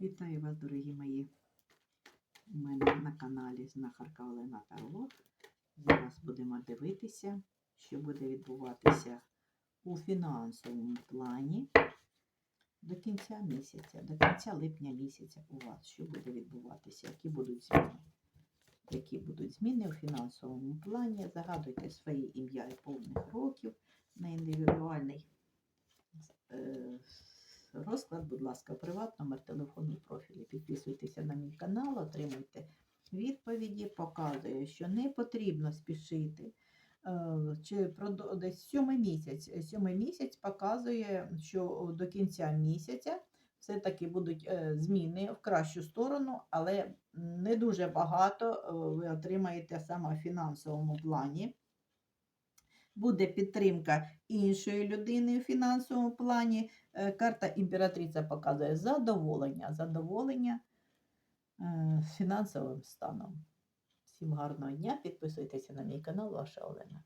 Вітаю вас, дорогі мої. У мене на каналі знахарка Олена Павлов. Зараз будемо дивитися, що буде відбуватися у фінансовому плані до кінця місяця, до кінця липня місяця у вас, що буде відбуватися, які будуть зміни. Які будуть зміни у фінансовому плані. Загадуйте своє ім'я і повних років на індивідуальний розклад, будь ласка, приват, номер телефону і профілі. Підписуйтеся на мій канал, отримуйте відповіді, показує, що не потрібно спішити. Е, Чи десь сьомий місяць. Сьомий місяць показує, що до кінця місяця все-таки будуть е, зміни в кращу сторону, але не дуже багато е, ви отримаєте саме в фінансовому плані. Буде підтримка іншої людини у фінансовому плані. Е, Карта імператриця показує задоволення, задоволення е, фінансовим станом. Всім гарного дня, підписуйтеся на мій канал, ваша Олена.